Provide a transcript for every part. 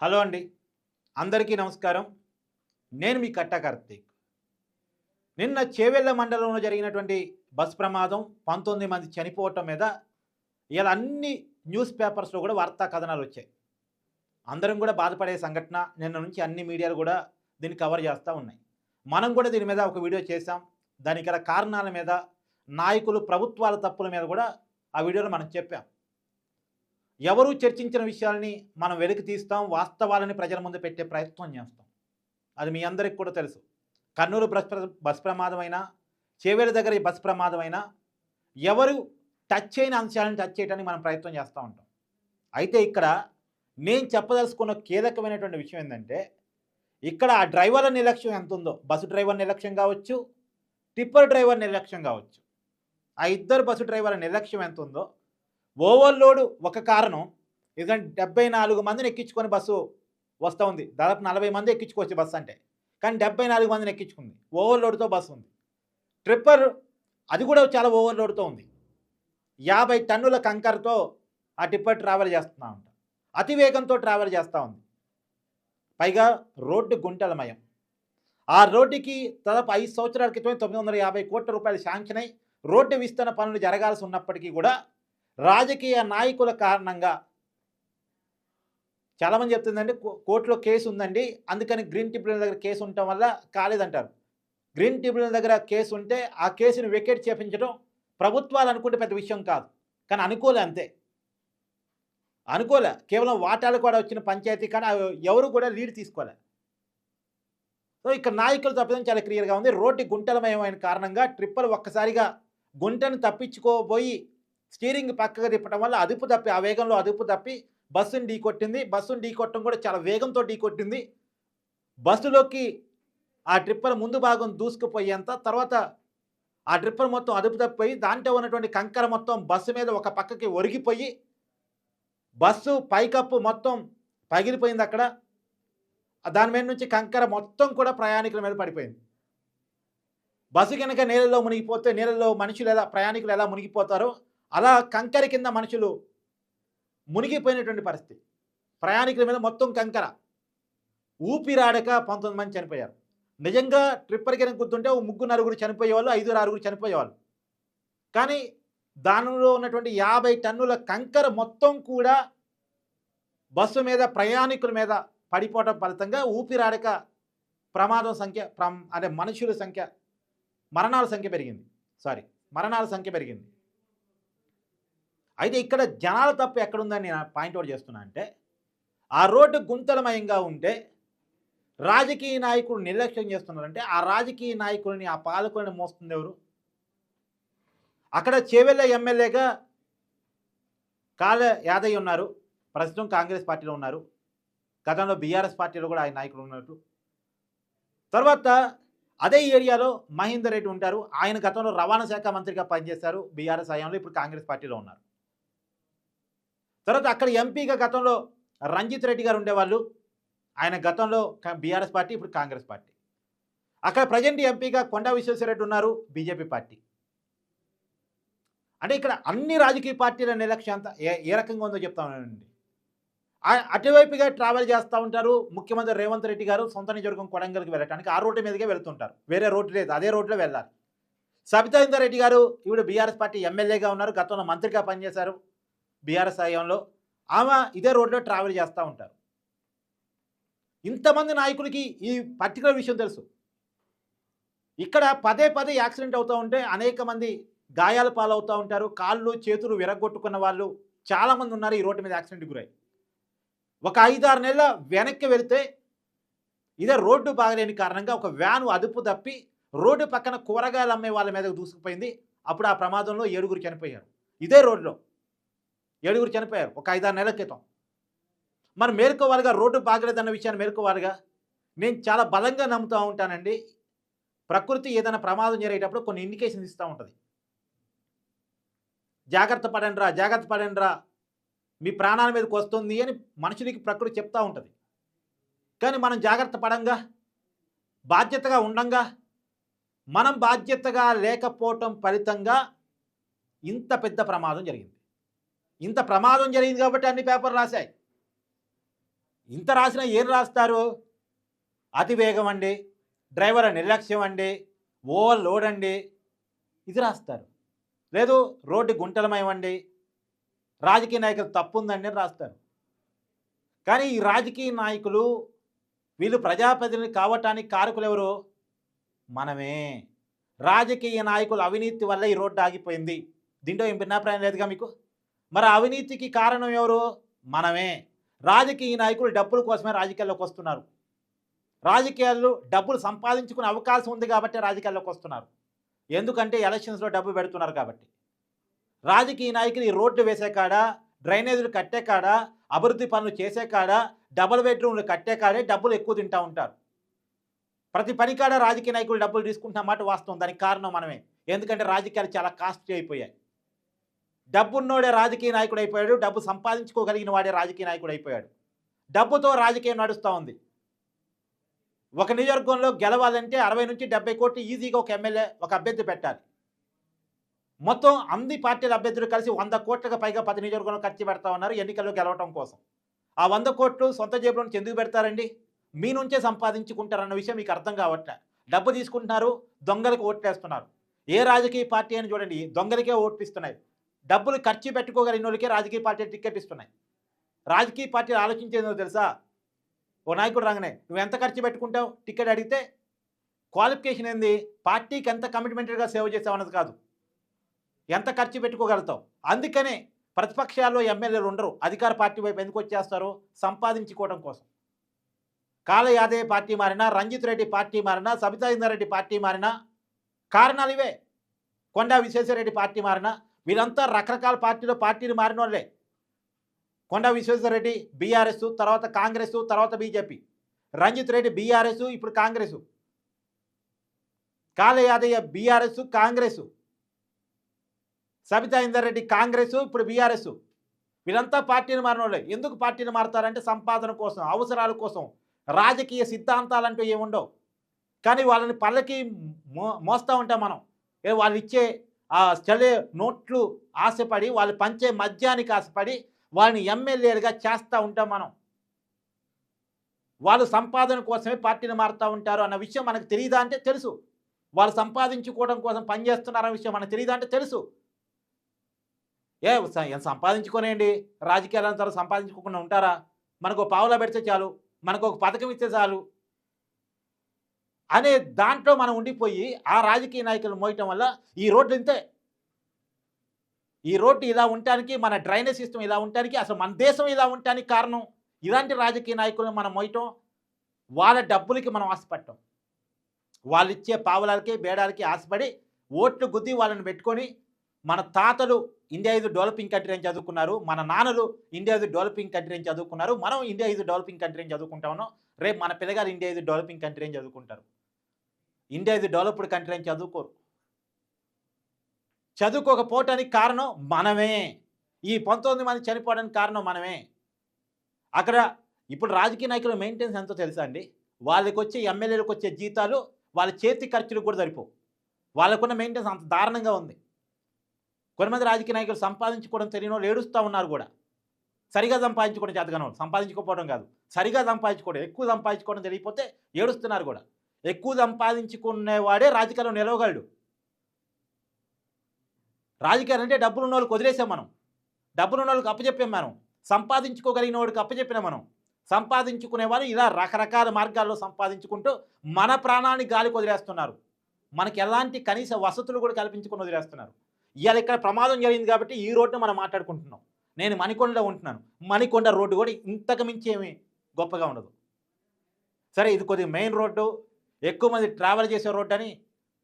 Hello అండి. అందరికీ నమస్కారం. నేను మీ కట్ట కార్తీక్. నిన్న చేవెళ్ళ మండలంలో జరిగినటువంటి బస్ ప్రమాదం పంతొమ్మిది మంది చనిపోవటం మీద ఇలా అన్ని న్యూస్ పేపర్స్లో కూడా వార్తా కథనాలు వచ్చాయి. అందరం కూడా బాధపడే సంఘటన నిన్న నుంచి అన్ని మీడియాలు కూడా దీన్ని కవర్ చేస్తూ ఉన్నాయి. మనం కూడా దీని మీద ఒక వీడియో చేశాం. దానికి గల కారణాల మీద నాయకులు ప్రభుత్వాల తప్పుల మీద కూడా ఆ వీడియోలో మనం చెప్పాం. ఎవరు చర్చించిన విషయాల్ని మనం వెలికి తీస్తాం వాస్తవాలని ప్రజల ముందు పెట్టే ప్రయత్నం చేస్తాం. అది మీ అందరికి కూడా తెలుసు. కర్నూలు బస్ బస్ ప్రమాదమైనా చేవేల దగ్గర బస్ ప్రమాదమైనా ఎవరు టచ్ అయిన అంశాలను టచ్ చేయడానికి మనం ప్రయత్నం చేస్తూ ఉంటాం. అయితే ఇక్కడ నేను చెప్పదలుచుకున్న కీలకమైనటువంటి విషయం ఏంటంటే ఇక్కడ ఆ డ్రైవర్ల నిర్లక్ష్యం ఎంత ఉందో బస్సు డ్రైవర్ నిర్లక్ష్యం కావచ్చు టిప్పర్ డ్రైవర్ నిర్లక్ష్యం కావచ్చు. ఆ ఇద్దరు బస్సు డ్రైవర్ల నిర్లక్ష్యం ఎంత ఉందో ఓవర్లోడ్ ఒక కారణం. ఎందుకంటే డెబ్బై నాలుగు మందిని ఎక్కించుకొని బస్సు వస్తూ ఉంది. దాదాపు నలభై మంది ఎక్కించుకోవచ్చు బస్సు అంటే. కానీ డెబ్బై నాలుగు మందిని ఎక్కించుకుంది. ఓవర్లోడ్తో బస్సు ఉంది. ట్రిప్పర్ అది కూడా చాలా ఓవర్లోడ్తో ఉంది. యాభై టన్నుల కంకర్తో ఆ టిప్పర్ ట్రావెల్ చేస్తున్నా ఉంటా. అతి వేగంతో ట్రావెల్ చేస్తూ ఉంది. పైగా రోడ్డు గుంటలమయం. ఆ రోడ్డుకి దాదాపు ఐదు సంవత్సరాల క్రితమే తొమ్మిది వందల యాభై కోట్ల రూపాయలు శాంక్షన్ అయి రోడ్డు విస్తరణ పనులు జరగాల్సి ఉన్నప్పటికీ కూడా రాజకీయ నాయకుల కారణంగా చాలామంది చెప్తుందండి కో- కోర్టులో కేసు ఉందండి అందుకని గ్రీన్ ట్రిబ్యునల్ దగ్గర కేసు ఉండటం వల్ల కాలేదంటారు. గ్రీన్ ట్రిబ్యునల్ దగ్గర కేసు ఉంటే ఆ కేసును వెకేట్ చేపించడం ప్రభుత్వాలు అనుకుంటే పెద్ద విషయం కాదు కానీ అనుకోలే అంతే. అనుకోలే. కేవలం వాటాలు కూడా వచ్చిన పంచాయతీ కానీ ఎవరు కూడా లీడ్ తీసుకోలే. సో ఇక్కడ నాయకులు తప్పిదం చాలా క్లియర్గా ఉంది. రోడ్డు గుంటలమయమైన కారణంగా ట్రిప్పలు ఒక్కసారిగా గుంటను తప్పించుకోబోయి స్టీరింగ్ పక్కగా తిప్పడం వల్ల అదుపు తప్పి ఆ వేగంలో అదుపు తప్పి బస్సుని ఢీకొట్టింది. బస్సుని ఢీకొట్టడం కూడా చాలా వేగంతో ఢీకొట్టింది. బస్సులోకి ఆ ట్రిప్పర్ ముందు భాగం దూసుకుపోయేంత తర్వాత ఆ ట్రిప్పర్ మొత్తం అదుపు తప్పిపోయి దాంట్లో ఉన్నటువంటి కంకర మొత్తం బస్సు మీద ఒక పక్కకి ఒరిగిపోయి బస్సు పైకప్పు మొత్తం పగిలిపోయింది అక్కడ. దాని మీద నుంచి కంకర మొత్తం కూడా ప్రయాణికుల మీద పడిపోయింది. బస్సు కనుక నీళ్ళలో మునిగిపోతే నీళ్ళలో మనుషులు ఎలా ప్రయాణికులు ఎలా మునిగిపోతారో అలా కంకర కింద మనుషులు మునిగిపోయినటువంటి పరిస్థితి. ప్రయాణికుల మీద మొత్తం కంకర. ఊపిరాడక పంతొమ్మిది మంది చనిపోయారు. నిజంగా ట్రిప్పర్ కింద గుర్తుంటే ఓ ముగ్గురు నలుగురు చనిపోయేవాళ్ళు ఐదుగురు ఆరుగురు చనిపోయేవాళ్ళు. కానీ దానిలో ఉన్నటువంటి యాభై టన్నుల కంకర మొత్తం కూడా బస్సు మీద ప్రయాణికుల మీద పడిపోవడం ఫలితంగా ఊపిరాడక ప్రమాదం సంఖ్య ప్ర అంటే మనుషుల సంఖ్య మరణాల సంఖ్య పెరిగింది. సారీ మరణాల సంఖ్య పెరిగింది. అయితే ఇక్కడ జనాల తప్పు ఎక్కడుందని నేను పాయింట్ అవుట్ చేస్తున్నా అంటే ఆ రోడ్డు గుంతలమయంగా ఉంటే రాజకీయ నాయకులు నిర్లక్ష్యం చేస్తున్నారంటే ఆ రాజకీయ నాయకులని ఆ పాలకులని మోస్తుంది ఎవరు? అక్కడ చేవెళ్ళ ఎమ్మెల్యేగా కాల యాదయ్య ఉన్నారు ప్రస్తుతం కాంగ్రెస్ పార్టీలో ఉన్నారు గతంలో బీఆర్ఎస్ పార్టీలో కూడా ఆయన నాయకులు ఉన్నట్టు. తర్వాత అదే ఏరియాలో మహేందర్ రెడ్డి ఉంటారు ఆయన గతంలో రవాణా శాఖ మంత్రిగా పనిచేశారు బీఆర్ఎస్ హయాంలో ఇప్పుడు కాంగ్రెస్ పార్టీలో ఉన్నారు. తర్వాత అక్కడ ఎంపీగా గతంలో రంజిత్ రెడ్డి గారు ఉండేవాళ్ళు. ఆయన గతంలో బీఆర్ఎస్ పార్టీ ఇప్పుడు కాంగ్రెస్ పార్టీ. అక్కడ ప్రజెంట్ ఎంపీగా కొండా విశ్వేశ్వరరెడ్డి ఉన్నారు బీజేపీ పార్టీ. అంటే ఇక్కడ అన్ని రాజకీయ పార్టీల నిర్లక్ష్యం ఏ ఏ రకంగా ఉందో చెప్తానండి అటువైపుగా ట్రావెల్ చేస్తూ ఉంటారు ముఖ్యమంత్రి రేవంత్ రెడ్డి గారు సొంత నియోజకవర్గం కొడంగల్కి వెళ్ళడానికి ఆ రోడ్డు మీదకే వెళ్తుంటారు. వేరే రోడ్డు లేదు అదే రోడ్లో వెళ్ళాలి. సబితా రెడ్డి గారు ఇప్పుడు బీఆర్ఎస్ పార్టీ ఎమ్మెల్యేగా ఉన్నారు గతంలో మంత్రిగా పనిచేశారు. బీఆర్ఎస్ హయాంలో ఆమె ఇదే రోడ్లో ట్రావెల్ చేస్తూ ఉంటారు. ఇంతమంది నాయకులకి ఈ పర్టికులర్ విషయం తెలుసు. ఇక్కడ పదే పదే యాక్సిడెంట్ అవుతూ ఉంటే అనేక మంది గాయాల పాలవుతూ ఉంటారు. కాళ్ళు చేతులు విరగొట్టుకున్న వాళ్ళు చాలామంది ఉన్నారు ఈ రోడ్డు మీద యాక్సిడెంట్కి గురై. ఒక ఐదారు నెలల వెనక్కి వెళితే ఇదే రోడ్డు బాగలేని కారణంగా ఒక వ్యాను అదుపు తప్పి రోడ్డు పక్కన కూరగాయలు అమ్మే వాళ్ళ మీద దూసుకుపోయింది. అప్పుడు ఆ ప్రమాదంలో ఏడుగురు చనిపోయారు. ఇదే రోడ్లో ఏడుగురు చనిపోయారు. ఒక ఐదారు నెలల క్రితం. మరి మేలుకోవాలిగా? రోడ్డు బాగలేదన్న విషయాన్ని మేలుకోవాలిగా? నేను చాలా బలంగా నమ్ముతూ ఉంటానండి. ప్రకృతి ఏదైనా ప్రమాదం జరిగేటప్పుడు కొన్ని ఇండికేషన్స్ ఇస్తూ ఉంటుంది. జాగ్రత్త పడండిరా జాగ్రత్త పడండిరా మీ ప్రాణాల మీదకి వస్తుంది అని మనుషులకి ప్రకృతి చెప్తూ ఉంటుంది. కానీ మనం జాగ్రత్త పడంగా? బాధ్యతగా ఉండంగా? మనం బాధ్యతగా లేకపోవటం ఫలితంగా ఇంత పెద్ద ప్రమాదం జరిగింది. ఇంత ప్రమాదం జరిగింది కాబట్టి అన్ని పేపర్ రాశాయి. ఇంత రాసినా ఏం రాస్తారు? అతి వేగం అండి డ్రైవర్ నిర్లక్ష్యం అండి ఓవర్ లోడ్ అండి ఇది రాస్తారు. లేదు రోడ్డు గుంటలమయమండి రాజకీయ నాయకులు తప్పు ఉందండి రాస్తారు. కానీ ఈ రాజకీయ నాయకులు వీళ్ళు ప్రజాప్రతినిధులు కావటానికి కారకులు ఎవరు? మనమే. రాజకీయ నాయకుల అవినీతి వల్ల ఈ రోడ్డు ఆగిపోయింది. దీంట్లో ఏం భిన్నాభిప్రాయం లేదుగా మీకు? మరి అవినీతికి కారణం ఎవరు? మనమే. రాజకీయ నాయకులు డబ్బుల కోసమే రాజకీయాల్లోకి వస్తున్నారు. రాజకీయాల్లో డబ్బులు సంపాదించుకునే అవకాశం ఉంది కాబట్టి రాజకీయాల్లోకి వస్తున్నారు. ఎందుకంటే ఎలక్షన్స్లో డబ్బు పెడుతున్నారు కాబట్టి. రాజకీయ నాయకులు ఈ రోడ్డు వేసే కాడ డ్రైనేజీలు కట్టే కాడ అభివృద్ధి పనులు చేసే కాడ డబుల్ బెడ్రూమ్లు కట్టే కాడే డబ్బులు ఎక్కువ తింటూ ఉంటారు. ప్రతి పని కాడ రాజకీయ నాయకులు డబ్బులు తీసుకుంటున్న మాట వాస్తవం. దానికి కారణం మనమే. ఎందుకంటే రాజకీయాలు చాలా కాస్ట్లీ అయిపోయాయి. డబ్బున్నోడే రాజకీయ నాయకుడు అయిపోయాడు డబ్బు సంపాదించుకోగలిగిన వాడే రాజకీయ నాయకుడు అయిపోయాడు డబ్బుతో రాజకీయం నడుస్తూ ఉంది. ఒక నియోజకవర్గంలో గెలవాలంటే అరవై నుంచి డెబ్బై కోట్లు ఈజీగా ఒక ఎమ్మెల్యే ఒక అభ్యర్థి పెట్టాలి. మొత్తం అన్ని పార్టీల అభ్యర్థులు కలిసి వంద కోట్లకు పైగా పది నియోజకవర్గంలో ఖర్చు పెడతా ఉన్నారు ఎన్నికల్లో గెలవటం కోసం. ఆ వంద కోట్లు సొంత జేబులో నుంచి ఎందుకు పెడతారండి? మీ నుంచే సంపాదించుకుంటారన్న విషయం మీకు అర్థం కావట్లే. డబ్బు తీసుకుంటున్నారు దొంగలకు ఓట్లేస్తున్నారు. ఏ రాజకీయ పార్టీ అని చూడండి దొంగలకే ఓట్లు ఇస్తున్నాయి డబ్బులు ఖర్చు పెట్టుకోగలిగిన ఇన్నోళ్ళకే రాజకీయ పార్టీ టికెట్ ఇస్తున్నాయి. రాజకీయ పార్టీలు ఆలోచించేదో తెలుసా? ఓ నాయకుడు రాగానే నువ్వు ఎంత ఖర్చు పెట్టుకుంటావు? టికెట్ అడిగితే క్వాలిఫికేషన్ ఏంది? పార్టీకి ఎంత కమిట్మెంటెడ్గా సేవ చేసావు అన్నది కాదు. ఎంత ఖర్చు పెట్టుకోగలుగుతావు? అందుకనే ప్రతిపక్షాల్లో ఎమ్మెల్యేలు ఉండరు. అధికార పార్టీ వైపు ఎందుకు వచ్చేస్తారు? సంపాదించుకోవడం కోసం. కాల పార్టీ మారినా రంజిత్ రెడ్డి పార్టీ మారినా సబితా ఇందారెడ్డి పార్టీ మారినా కారణాలు ఇవే. కొండా విశ్వేశ్వరరెడ్డి పార్టీ మారినా వీళ్ళంతా రకరకాల పార్టీలో పార్టీలు మారిన వాళ్ళే. కొండా విశ్వేశ్వరరెడ్డి బీఆర్ఎస్ తర్వాత కాంగ్రెస్ తర్వాత బీజేపీ. రంజిత్ రెడ్డి బీఆర్ఎస్ ఇప్పుడు కాంగ్రెస్. కాల యాదయ్య బీఆర్ఎస్ కాంగ్రెస్. సబితా ఇందర్ రెడ్డి కాంగ్రెస్ ఇప్పుడు బీఆర్ఎస్. వీళ్ళంతా పార్టీని మారిన వాళ్ళే. ఎందుకు పార్టీని మారుతారంటే సంపాదన కోసం అవసరాల కోసం రాజకీయ సిద్ధాంతాలంటూ ఏముండవు. కానీ వాళ్ళని పళ్ళకి మో మోస్తూ ఉంటాం మనం. వాళ్ళు ఇచ్చే చలే నోట్లు ఆశపడి వాళ్ళు పంచే మద్యానికి ఆశపడి వాళ్ళని ఎమ్మెల్యేలుగా చేస్తూ ఉంటాం మనం. వాళ్ళు సంపాదన కోసమే పార్టీని మారుతూ ఉంటారు అన్న విషయం మనకు తెలియదా అంటే తెలుసు. వాళ్ళు సంపాదించుకోవడం కోసం పనిచేస్తున్నారన్న విషయం మనకు తెలియదా అంటే తెలుసు. ఏ సంపాదించుకోనేయండి? రాజకీయాల సంపాదించుకోకుండా ఉంటారా? మనకు ఒక పావులా పెడితే చాలు. మనకు ఒక పథకం ఇస్తే చాలు. అనే దాంట్లో మనం ఉండిపోయి ఆ రాజకీయ నాయకులు మోయటం వల్ల ఈ రోడ్లు ఇంతే. ఈ రోడ్డు ఇలా ఉండటానికి మన డ్రైనేజ్ సిస్టమ్ ఇలా ఉండటానికి అసలు మన దేశం ఇలా ఉండటానికి కారణం ఇలాంటి రాజకీయ నాయకులను మనం మోయటం వాళ్ళ డబ్బులకి మనం ఆశపడటం. వాళ్ళు ఇచ్చే పావులాలకి బేడాలకి ఆశపడి ఓట్లు గుద్ది వాళ్ళని పెట్టుకొని మన తాతలు ఇండియా ఇది డెవలపింగ్ కంట్రీ అని చదువుకున్నారు మన నాన్నలు ఇండియా ఇది డెవలపింగ్ కంట్రీ అని చదువుకున్నారు మనం ఇండియా ఇది డెవలపింగ్ కంట్రీ అని చదువుకుంటామో రేపు మన పిల్లగారు ఇండియా ఇది డెవలపింగ్ కంట్రీ అని చదువుకుంటారు. ఇండియా ఇది డెవలప్డ్ కంట్రీ అని చదువుకోరు. చదువుకోకపోవటానికి కారణం మనమే. ఈ పంతొమ్మిది మంది చనిపోవడానికి కారణం మనమే. అక్కడ ఇప్పుడు రాజకీయ నాయకుల మెయింటెనెన్స్ ఎంతో తెలుసా అండి? వాళ్ళకి వచ్చే ఎమ్మెల్యేలకు వచ్చే జీతాలు వాళ్ళ చేతి ఖర్చులు కూడా సరిపోవు. వాళ్ళకున్న మెయింటెనెన్స్ అంత దారుణంగా ఉంది. కొంతమంది రాజకీయ నాయకులు సంపాదించుకోవడం తెలియని వాళ్ళు ఏడుస్తూ ఉన్నారు కూడా. సరిగా సంపాదించుకోవడం చేతగానే వాళ్ళు. సంపాదించుకోకపోవడం కాదు. సరిగా సంపాదించుకోవడం ఎక్కువ సంపాదించుకోవడం తెలియకపోతే ఏడుస్తున్నారు కూడా. ఎక్కువ సంపాదించుకునేవాడే రాజకీయాల్లో నిలవగలడు. రాజకీయాలు అంటే డబ్బులు ఉన్న వాళ్ళకి వదిలేసాం మనం. డబ్బులు ఉన్న వాళ్ళకి అప్పచెప్పాం మనం. సంపాదించుకోగలిగిన వాడికి అప్పచెప్పిన మనం. సంపాదించుకునే వాళ్ళు ఇలా రకరకాల మార్గాల్లో సంపాదించుకుంటూ మన ప్రాణాన్ని గాలికి వదిలేస్తున్నారు. మనకి ఎలాంటి కనీస వసతులు కూడా కల్పించుకుని వదిలేస్తున్నారు. ఇవాళ ఇక్కడ ప్రమాదం జరిగింది కాబట్టి ఈ రోడ్డును మనం మాట్లాడుకుంటున్నాం. నేను మణికొండలో ఉంటున్నాను. మణికొండ రోడ్డు కూడా ఇంతకు మించి ఏమి గొప్పగా ఉండదు. సరే ఇది కొద్దిగా మెయిన్ రోడ్డు. ఎక్కువ మంది ట్రావెల్ చేసే రోడ్డు అని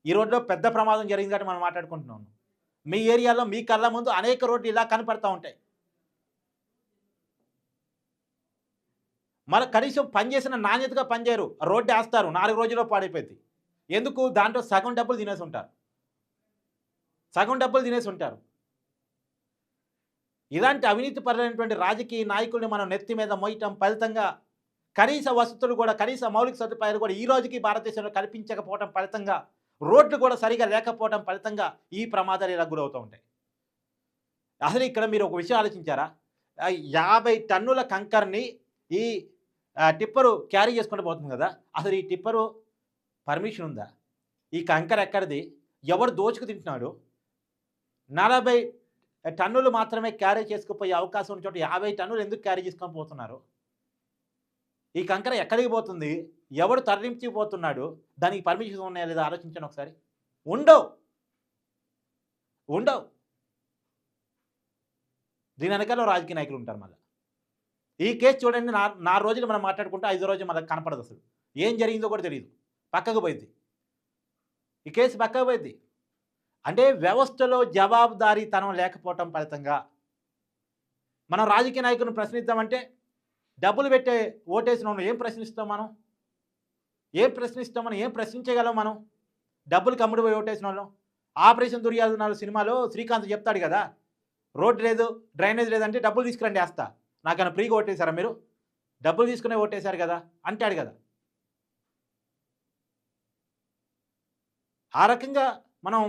ఈ రోడ్లో పెద్ద ప్రమాదం జరిగింది కాబట్టి మనం మాట్లాడుకుంటున్నాం. మీ ఏరియాలో మీ కళ్ళ ముందు అనేక రోడ్లు ఇలా కనపడతా ఉంటాయి. మన కనీసం పనిచేసిన నాణ్యతగా పనిచేయరు రోడ్డు వేస్తారు నాలుగు రోజుల్లో పాడైపోయింది ఎందుకు? దాంట్లో సగం డబ్బులు తినేసి ఉంటారు. సగం డబ్బులు తినేసి ఉంటారు. ఇలాంటి అవినీతి పరులైనటువంటి రాజకీయ నాయకుల్ని మనం నెత్తి మీద మోయటం ఫలితంగా కనీస వసతులు కూడా కనీస మౌలిక సదుపాయాలు కూడా ఈ రోజుకి భారతదేశంలో కల్పించకపోవడం ఫలితంగా రోడ్లు కూడా సరిగా లేకపోవడం ఫలితంగా ఈ ప్రమాదాలు ఇలా గురవుతూ ఉంటాయి. అసలు ఇక్కడ మీరు ఒక విషయం ఆలోచించారా? యాభై టన్నుల కంకర్ని ఈ టిప్పరు క్యారీ చేసుకుంటూ పోతుంది కదా? అసలు ఈ టిప్పరు పర్మిషన్ ఉందా? ఈ కంకర ఎక్కడిది? ఎవడు దోచుకు తింటున్నాడు? నలభై టన్నులు మాత్రమే క్యారీ చేసుకుపోయే అవకాశం ఉన్న చోట యాభై టన్నులు ఎందుకు క్యారీ చేసుకొని పోతున్నారు? ఈ కంకర ఎక్కడికి పోతుంది? ఎవడు తరలించిపోతున్నాడు? దానికి పర్మిషన్ ఉన్నాయా లేదా ఆలోచించండి ఒకసారి. ఉండవు. ఉండవు. దీని వెనకాల రాజకీయ నాయకులు ఉంటారు మళ్ళీ. ఈ కేసు చూడండి నా నాలుగు రోజులు మనం మాట్లాడుకుంటే ఐదో రోజు మనకు కనపడదు అసలు. ఏం జరిగిందో కూడా తెలియదు. పక్కకు పోయింది. ఈ కేసు పక్కకు పోయింది. అంటే వ్యవస్థలో జవాబుదారీతనం లేకపోవటం ఫలితంగా మనం రాజకీయ నాయకులను ప్రశ్నిద్దామంటే డబ్బులు పెట్టే ఓటేసిన వాళ్ళు ఏం ప్రశ్నిస్తాం మనం? ఏం ప్రశ్నిస్తాం మనం? ఏం ప్రశ్నించగలం మనం? డబ్బులు కమ్ముడు పోయి ఓటేసిన వాళ్ళు. ఆపరేషన్ దుర్యాధనాలు సినిమాలో శ్రీకాంత్ చెప్తాడు కదా రోడ్ లేదు డ్రైనేజ్ లేదంటే డబ్బులు తీసుకురండి వేస్తా నాకన్నా ఫ్రీగా ఓటేశారా మీరు? డబ్బులు తీసుకునే ఓటేశారు కదా అంటాడు కదా. ఆ రకంగా మనం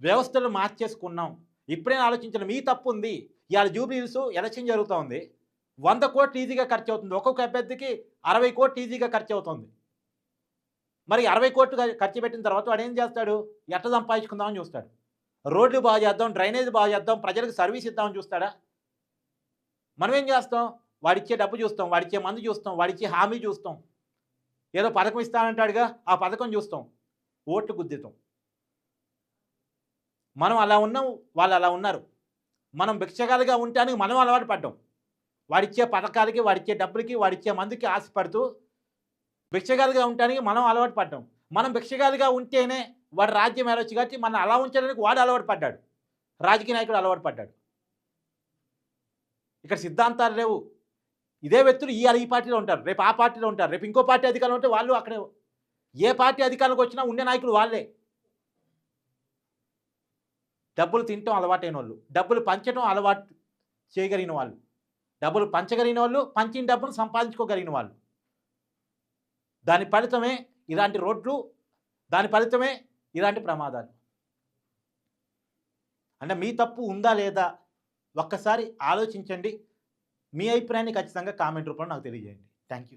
వ్యవస్థలు మార్చేసుకున్నాం. ఇప్పుడే ఆలోచించడం మీ తప్పు ఉంది. ఇవాళ జూబ్లీస్ ఎలక్షన్ జరుగుతూ ఉంది. వంద కోట్లు ఈజీగా ఖర్చు అవుతుంది ఒక్కొక్క అభ్యర్థికి అరవై కోట్లు ఈజీగా ఖర్చు అవుతుంది మరి అరవై కోట్లు ఖర్చు పెట్టిన తర్వాత వాడు ఏం చేస్తాడు? ఎట్ట సంపాదించుకుందామని చూస్తాడు. రోడ్లు బాగు చేద్దాం డ్రైనేజ్ బాగా చేద్దాం ప్రజలకు సర్వీస్ ఇద్దామని చూస్తాడా? మనం ఏం చేస్తాం? వాడిచ్చే డబ్బు చూస్తాం వాడిచ్చే మందు చూస్తాం వాడిచ్చే హామీ చూస్తాం. ఏదో పథకం ఇస్తానంటాడుగా ఆ పథకం చూస్తాం. ఓట్లు గుద్దితాం మనం అలా ఉన్నాం వాళ్ళు అలా ఉన్నారు. మనం భిక్షగాలుగా ఉండటానికి మనం అలవాటు పడ్డాం. వాడిచ్చే పథకాలకి వాడిచ్చే డబ్బులకి వాడిచ్చే మందుకి ఆశపడుతూ భిక్షగాలుగా ఉండటానికి మనం అలవాటు పడ్డాం. మనం భిక్షగాలుగా ఉంటేనే వాడు రాజ్యం ఏరొచ్చు కాబట్టి మనం అలా ఉంచడానికి వాడు అలవాటు పడ్డాడు. రాజకీయ నాయకుడు అలవాటు పడ్డాడు. ఇక్కడ సిద్ధాంతాలు లేవు. ఇదే వ్యక్తులు ఈ ఈ పార్టీలో ఉంటారు. రేపు ఆ పార్టీలో ఉంటారు. రేపు ఇంకో పార్టీ అధికారంలో ఉంటే వాళ్ళు అక్కడే ఏ పార్టీ అధికారంలోకి వచ్చినా ఉండే నాయకులు వాళ్ళే. డబ్బులు తినటం అలవాటైన వాళ్ళు డబ్బులు పంచడం అలవాటు చేయగలిగిన వాళ్ళు. డబ్బులు పంచగలిగిన వాళ్ళు పంచిన డబ్బులు సంపాదించుకోగలిగిన వాళ్ళు. దాని ఫలితమే ఇలాంటి రోడ్లు దాని ఫలితమే ఇలాంటి ప్రమాదాలు. అంటే మీ తప్పు ఉందా లేదా ఒక్కసారి ఆలోచించండి. మీ అభిప్రాయాన్ని ఖచ్చితంగా కామెంట్ రూపంలో నాకు తెలియజేయండి. Thank you